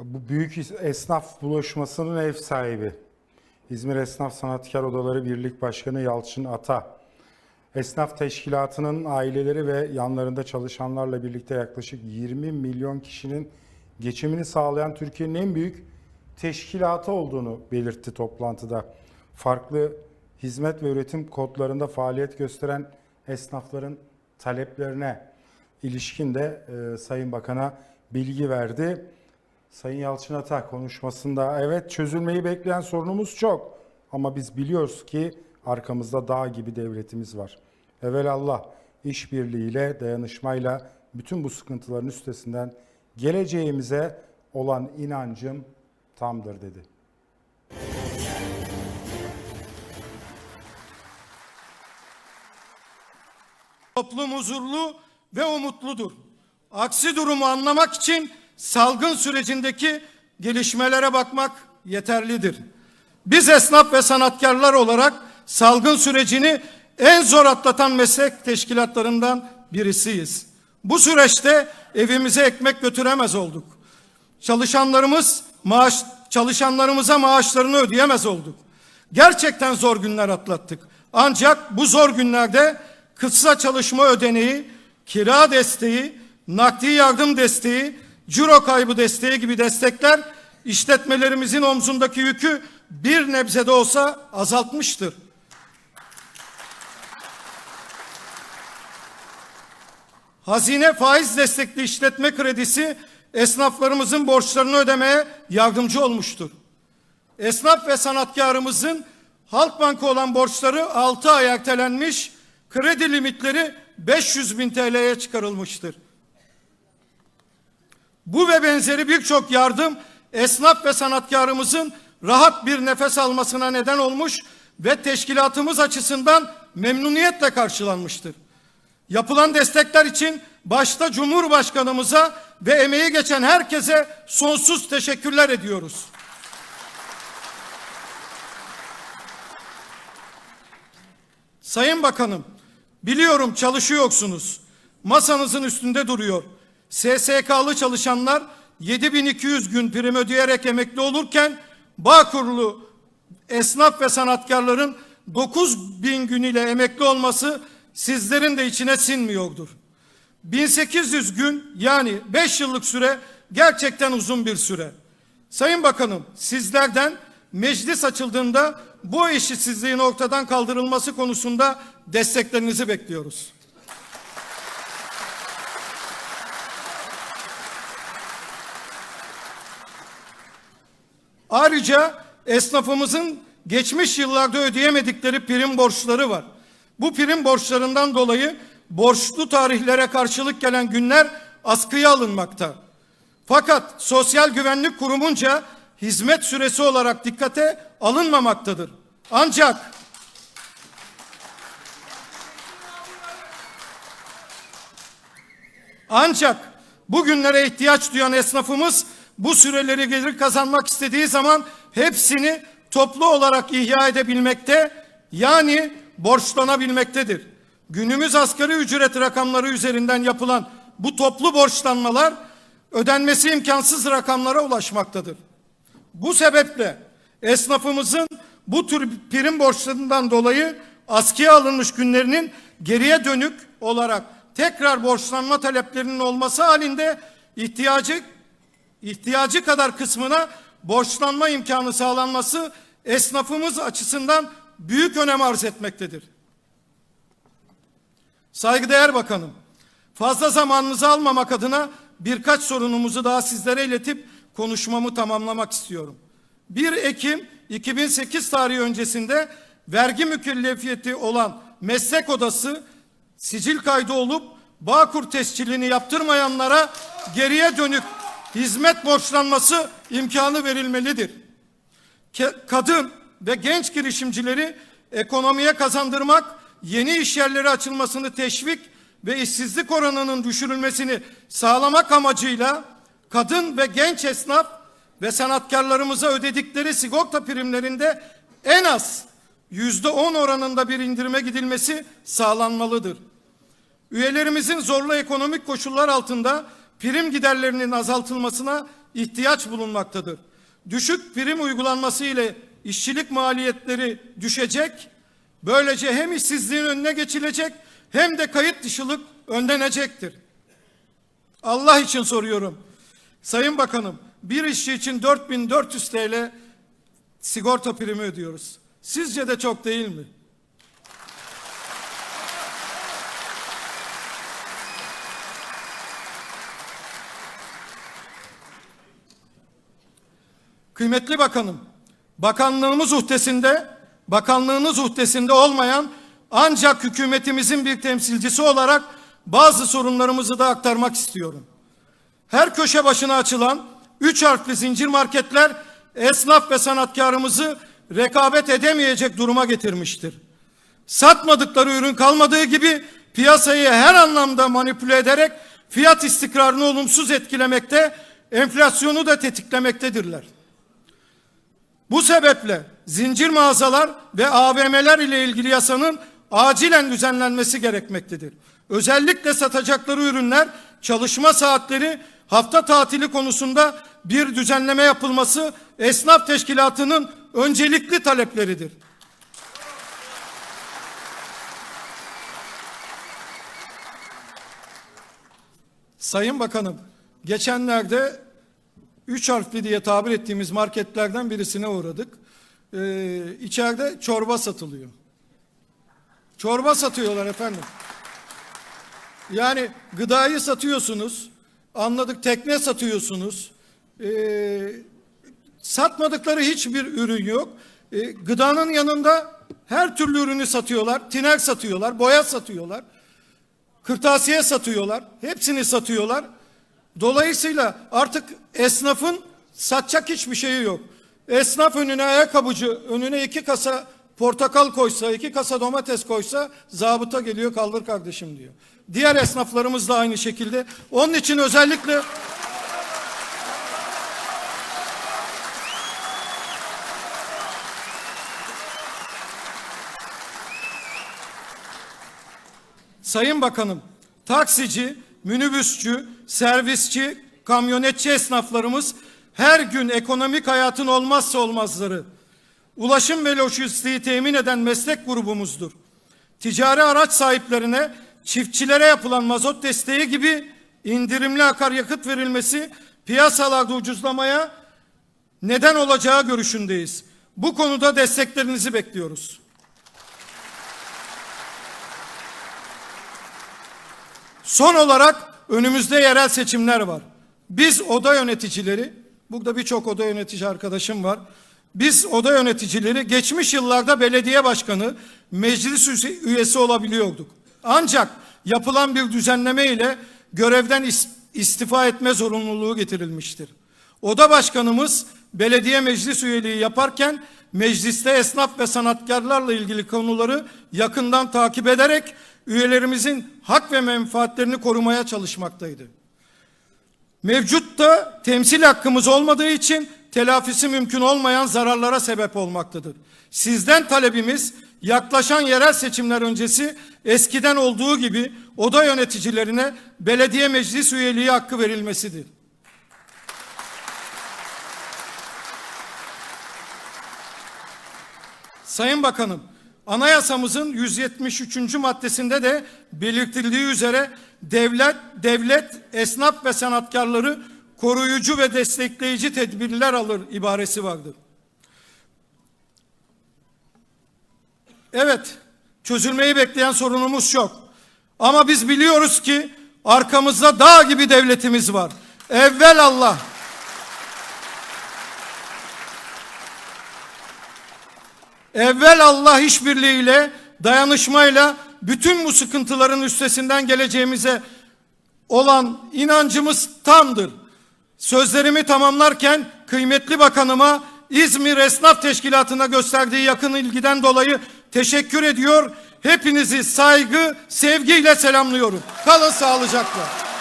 Bu büyük esnaf buluşmasının ev sahibi. İzmir Esnaf Sanatkar Odaları Birlik Başkanı Yalçın Ata. Esnaf teşkilatının aileleri ve yanlarında çalışanlarla birlikte yaklaşık 20 milyon kişinin geçimini sağlayan Türkiye'nin en büyük teşkilatı olduğunu belirtti toplantıda. Farklı hizmet ve üretim kodlarında faaliyet gösteren esnafların taleplerine ilişkin de e, Sayın Bakan'a bilgi verdi. Sayın Yalçın Ata konuşmasında evet çözülmeyi bekleyen sorunumuz çok ama biz biliyoruz ki arkamızda dağ gibi devletimiz var. Evelallah işbirliğiyle, dayanışmayla bütün bu sıkıntıların üstesinden geleceğimize olan inancım tamdır dedi. Toplum huzurlu ve umutludur. Aksi durumu anlamak için salgın sürecindeki gelişmelere bakmak yeterlidir. Biz esnaf ve sanatkarlar olarak salgın sürecini en zor atlatan meslek teşkilatlarından birisiyiz. Bu süreçte evimize ekmek götüremez olduk. Çalışanlarımız maaş çalışanlarımıza maaşlarını ödeyemez olduk. Gerçekten zor günler atlattık. Ancak bu zor günlerde kısa çalışma ödeneği, kira desteği, nakdi yardım desteği, ciro kaybı desteği gibi destekler işletmelerimizin omzundaki yükü bir nebze de olsa azaltmıştır. Hazine faiz destekli işletme kredisi esnaflarımızın borçlarını ödemeye yardımcı olmuştur. Esnaf ve sanatkarımızın Halkbank'a olan borçları 6 ay ertelenmiş, kredi limitleri 500 bin TL'ye çıkarılmıştır. Bu ve benzeri birçok yardım esnaf ve sanatkarımızın rahat bir nefes almasına neden olmuş ve teşkilatımız açısından memnuniyetle karşılanmıştır. Yapılan destekler için başta Cumhurbaşkanımıza ve emeği geçen herkese sonsuz teşekkürler ediyoruz. Sayın Bakanım, biliyorum çalışıyorsunuz. Masanızın üstünde duruyor. SSK'lı çalışanlar 7200 gün prim ödeyerek emekli olurken Bağkurlu esnaf ve sanatkarların 9000 gün ile emekli olması sizlerin de içine sinmiyordur. 1800 gün yani 5 yıllık süre gerçekten uzun bir süre. Sayın Bakanım sizlerden meclis açıldığında bu eşitsizliğin ortadan kaldırılması konusunda desteklerinizi bekliyoruz. Ayrıca esnafımızın geçmiş yıllarda ödeyemedikleri prim borçları var. Bu prim borçlarından dolayı borçlu tarihlere karşılık gelen günler askıya alınmakta. Fakat Sosyal Güvenlik Kurumunca hizmet süresi olarak dikkate alınmamaktadır. Ancak ancak bugünlere ihtiyaç duyan esnafımız bu süreleri gelir kazanmak istediği zaman hepsini toplu olarak ihya edebilmekte yani borçlanabilmektedir. Günümüz asgari ücret rakamları üzerinden yapılan bu toplu borçlanmalar ödenmesi imkansız rakamlara ulaşmaktadır. Bu sebeple esnafımızın bu tür prim borçlarından dolayı askıya alınmış günlerinin geriye dönük olarak tekrar borçlanma taleplerinin olması halinde ihtiyacı ihtiyacı kadar kısmına borçlanma imkanı sağlanması esnafımız açısından büyük önem arz etmektedir. Saygıdeğer Bakanım, fazla zamanınızı almamak adına birkaç sorunumuzu daha sizlere iletip konuşmamı tamamlamak istiyorum. 1 Ekim 2008 tarihi öncesinde vergi mükellefiyeti olan meslek odası sicil kaydı olup Bağkur tescilini yaptırmayanlara geriye dönük hizmet borçlanması imkanı verilmelidir. Kadın ve genç girişimcileri ekonomiye kazandırmak, yeni iş yerleri açılmasını teşvik ve işsizlik oranının düşürülmesini sağlamak amacıyla kadın ve genç esnaf ve sanatkarlarımıza ödedikleri sigorta primlerinde en az yüzde on oranında bir indirime gidilmesi sağlanmalıdır. Üyelerimizin zorlu ekonomik koşullar altında prim giderlerinin azaltılmasına ihtiyaç bulunmaktadır. Düşük prim uygulanması ile işçilik maliyetleri düşecek, böylece hem işsizliğin önüne geçilecek hem de kayıt dışılık önlenecektir. Allah için soruyorum. Sayın Bakanım, bir işçi için 4400 TL sigorta primi ödüyoruz. Sizce de çok değil mi? Kıymetli bakanım, bakanlığımız uhdesinde, bakanlığınız uhdesinde olmayan ancak hükümetimizin bir temsilcisi olarak bazı sorunlarımızı da aktarmak istiyorum. Her köşe başına açılan üç harfli zincir marketler esnaf ve sanatkarımızı rekabet edemeyecek duruma getirmiştir. Satmadıkları ürün kalmadığı gibi piyasayı her anlamda manipüle ederek fiyat istikrarını olumsuz etkilemekte, enflasyonu da tetiklemektedirler. Bu sebeple zincir mağazalar ve AVM'ler ile ilgili yasanın acilen düzenlenmesi gerekmektedir. Özellikle satacakları ürünler, çalışma saatleri, hafta tatili konusunda bir düzenleme yapılması esnaf teşkilatının öncelikli talepleridir. Sayın Bakanım, geçenlerde üç harfli diye tabir ettiğimiz marketlerden birisine uğradık. Ee, içeride çorba satılıyor. Çorba satıyorlar efendim. Yani gıdayı satıyorsunuz, anladık tekne satıyorsunuz. Ee, satmadıkları hiçbir ürün yok. Ee, gıdanın yanında her türlü ürünü satıyorlar. Tiner satıyorlar, boya satıyorlar. Kırtasiye satıyorlar. Hepsini satıyorlar. Dolayısıyla artık esnafın satacak hiçbir şeyi yok. Esnaf önüne ayakkabıcı, önüne iki kasa portakal koysa, iki kasa domates koysa zabıta geliyor kaldır kardeşim diyor. Diğer esnaflarımız da aynı şekilde. Onun için özellikle Sayın Bakanım, taksici, minibüsçü, servisçi, kamyonetçi esnaflarımız her gün ekonomik hayatın olmazsa olmazları. Ulaşım ve lojistiği temin eden meslek grubumuzdur. Ticari araç sahiplerine, çiftçilere yapılan mazot desteği gibi indirimli akaryakıt verilmesi piyasalarda ucuzlamaya neden olacağı görüşündeyiz. Bu konuda desteklerinizi bekliyoruz. Son olarak önümüzde yerel seçimler var. Biz oda yöneticileri, burada birçok oda yönetici arkadaşım var. Biz oda yöneticileri geçmiş yıllarda belediye başkanı, meclis üyesi olabiliyorduk. Ancak yapılan bir düzenleme ile görevden istifa etme zorunluluğu getirilmiştir. Oda başkanımız belediye meclis üyeliği yaparken mecliste esnaf ve sanatkarlarla ilgili konuları yakından takip ederek üyelerimizin hak ve menfaatlerini korumaya çalışmaktaydı. Mevcutta temsil hakkımız olmadığı için telafisi mümkün olmayan zararlara sebep olmaktadır. Sizden talebimiz yaklaşan yerel seçimler öncesi eskiden olduğu gibi oda yöneticilerine belediye meclis üyeliği hakkı verilmesidir. Sayın Bakanım, anayasamızın 173. maddesinde de belirtildiği üzere devlet, devlet, esnaf ve sanatkarları koruyucu ve destekleyici tedbirler alır ibaresi vardır. Evet, çözülmeyi bekleyen sorunumuz çok. Ama biz biliyoruz ki arkamızda dağ gibi devletimiz var. Evvel Allah, Evvel Allah işbirliğiyle, dayanışmayla bütün bu sıkıntıların üstesinden geleceğimize olan inancımız tamdır. Sözlerimi tamamlarken kıymetli bakanıma İzmir Esnaf Teşkilatı'na gösterdiği yakın ilgiden dolayı teşekkür ediyor. Hepinizi saygı, sevgiyle selamlıyorum. Kalın sağlıcakla.